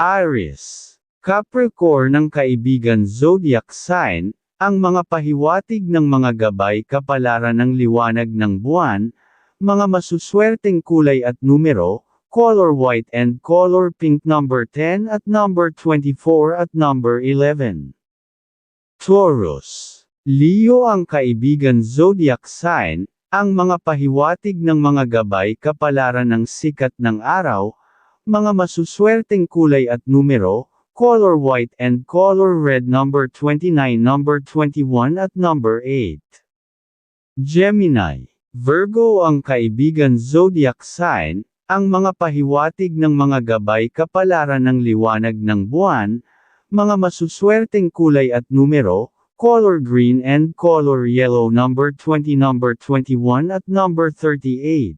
Aries. Capricorn ng kaibigan zodiac sign, ang mga pahiwatig ng mga gabay kapalaran ng liwanag ng buwan, mga masuswerteng kulay at numero, color white and color pink number 10 at number 24 at number 11. Taurus. Leo ang kaibigan zodiac sign, ang mga pahiwatig ng mga gabay kapalaran ng sikat ng araw, mga masuswerteng kulay at numero, color white and color red number 29 number 21 at number 8. Gemini. Virgo ang kaibigan zodiac sign, ang mga pahiwatig ng mga gabay kapalaran ng liwanag ng buwan, mga masuswerteng kulay at numero, color green and color yellow number 20 number 21 at number 38.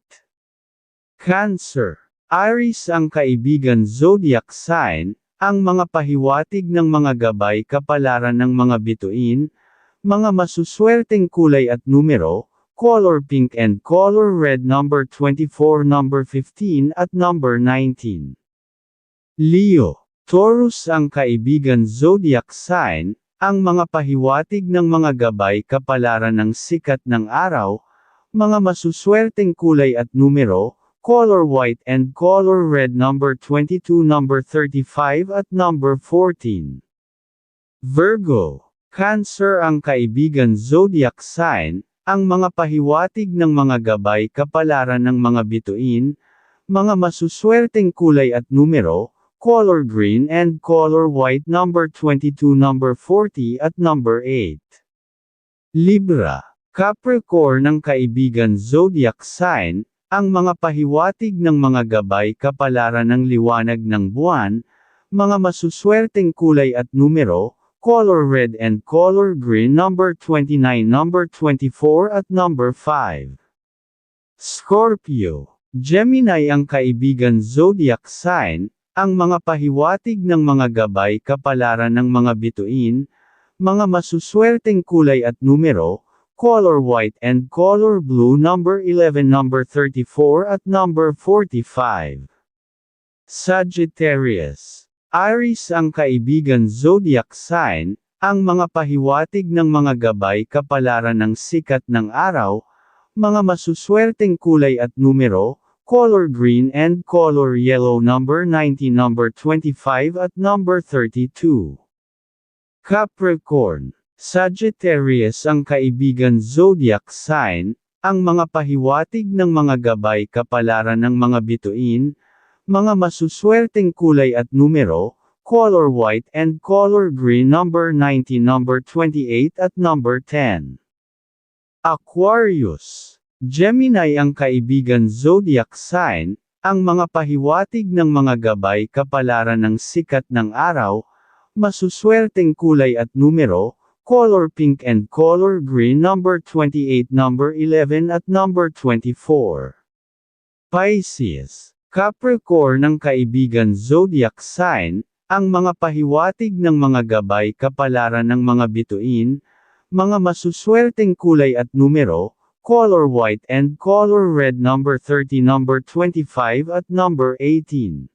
Cancer. Aries ang kaibigan zodiac sign, ang mga pahiwatig ng mga gabay kapalaran ng mga bituin, mga masuswerteng kulay at numero, color pink and color red number 24 number 15 at number 19. Leo. Taurus ang kaibigan zodiac sign, ang mga pahiwatig ng mga gabay kapalaran ng sikat ng araw, mga masuswerteng kulay at numero, color white and color red number 22 number 35 at number 14. Virgo. Cancer ang kaibigan zodiac sign, ang mga pahiwatig ng mga gabay kapalaran ng mga bituin, mga masuswerteng kulay at numero, color green and color white number 22 number 40 at number 8. Libra. Capricorn ang kaibigan zodiac sign, ang mga pahiwatig ng mga gabay kapalaran ng liwanag ng buwan, mga masuswerteng kulay at numero, color red and color green number 29 number 24 at number 5. Scorpio. Gemini ang kaibigan zodiac sign, ang mga pahiwatig ng mga gabay kapalaran ng mga bituin, mga masuswerteng kulay at numero, color white and color blue number 11 number 34 at number 45. Sagittarius. Aries ang kaibigan zodiac sign, ang mga pahiwatig ng mga gabay kapalaran ng sikat ng araw, mga masuswerteng kulay at numero, color green and color yellow number 90 number 25 at number 32. Capricorn. Sagittarius ang kaibigan zodiac sign, ang mga pahiwatig ng mga gabay kapalaran ng mga bituin, mga masuswerteng kulay at numero, color white and color green number 90 number 28 at number 10. Aquarius. Gemini ang kaibigan zodiac sign, ang mga pahiwatig ng mga gabay kapalaran ng sikat ng araw, masuswerteng kulay at numero, color pink and color green number 28 number 11 at number 24. Pisces. Capricorn ng kaibigan zodiac sign, ang mga pahiwatig ng mga gabay kapalaran ng mga bituin, mga masuswerteng kulay at numero, color white and color red number 30 number 25 at number 18.